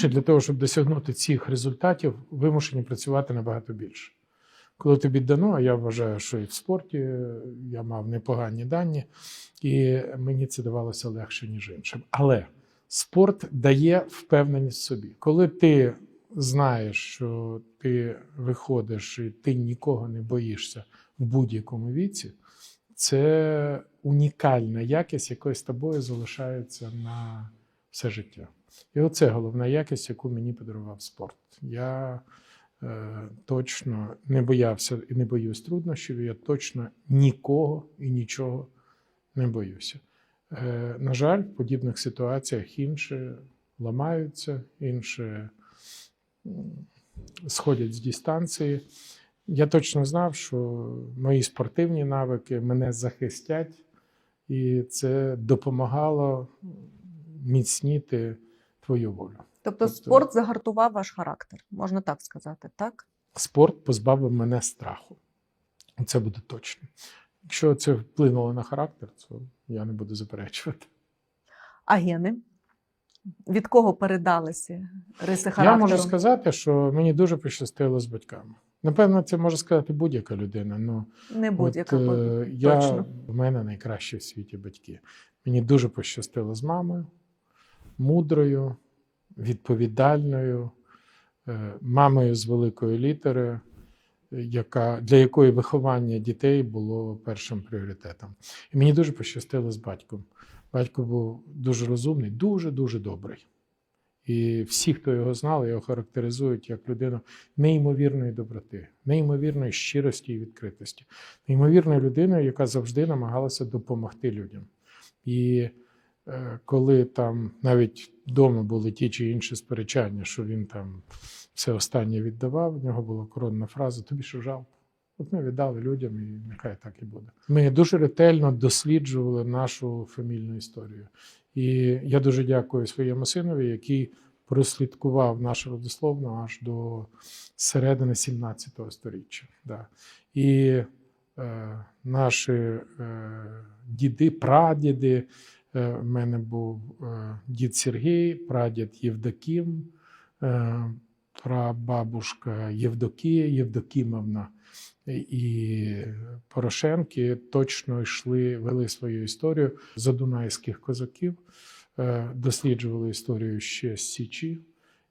інші для того, щоб досягнути цих результатів, вимушені працювати набагато більше. Коли тобі дано, а я вважаю, що і в спорті я мав непогані дані, і мені це давалося легше, ніж іншим. Але спорт дає впевненість собі. Коли ти знаєш, що ти виходиш і ти нікого не боїшся в будь-якому віці, це унікальна якість, якої з тобою залишається на все життя. І оце головна якість, яку мені подарував спорт. Я е, точно не боявся і не боюсь труднощів, я точно нікого і нічого не боюся. Е, на жаль, в подібних ситуаціях інші ламаються, інші сходять з дистанції. Я точно знав, що мої спортивні навики мене захистять, і це допомагало міцніти твою волю. Тобто Тобто- спорт загартував ваш характер, можна так сказати, так? Спорт позбавив мене страху. Це буде точно. Якщо це вплинуло на характер, то я не буду заперечувати. А гени? Від кого передалися риси Я можу сказати, що мені дуже пощастило з батьками. Напевно, це може сказати будь-яка людина. Ну, Не будь-яка. Е, я, точно. в мене найкращі в світі батьки. Мені дуже пощастило з мамою, мудрою, відповідальною, е, мамою з великої літери, е, яка, для якої виховання дітей було першим пріоритетом. І мені дуже пощастило з батьком. Батько був дуже розумний, дуже-дуже добрий. І всі, хто його знали, його характеризують як людину неймовірної доброти, неймовірної щирості і відкритості, неймовірною людиною, яка завжди намагалася допомогти людям. І коли там навіть вдома були ті чи інші сперечання, що він там все останнє віддавав, в нього була коронна фраза: тобі що жалко? От ми віддали людям, і нехай так і буде. Ми дуже ретельно досліджували нашу фамільну історію. І я дуже дякую своєму синові, який прослідкував нашу родословну аж до середини 17 століття. Да. І е, наші е, діди, прадіди. Е, в мене був е, дід Сергій, прадід Євдокім, е, прабабушка Євдокія Євдокімовна і Порошенки точно йшли, вели свою історію задунайських козаків, е, досліджували історію ще з Січі.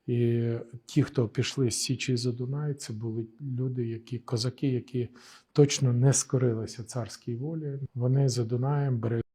І ті, хто пішли з Січі за Дунай, це були люди, які козаки, які точно не скорилися царській волі. Вони за Дунаєм берегли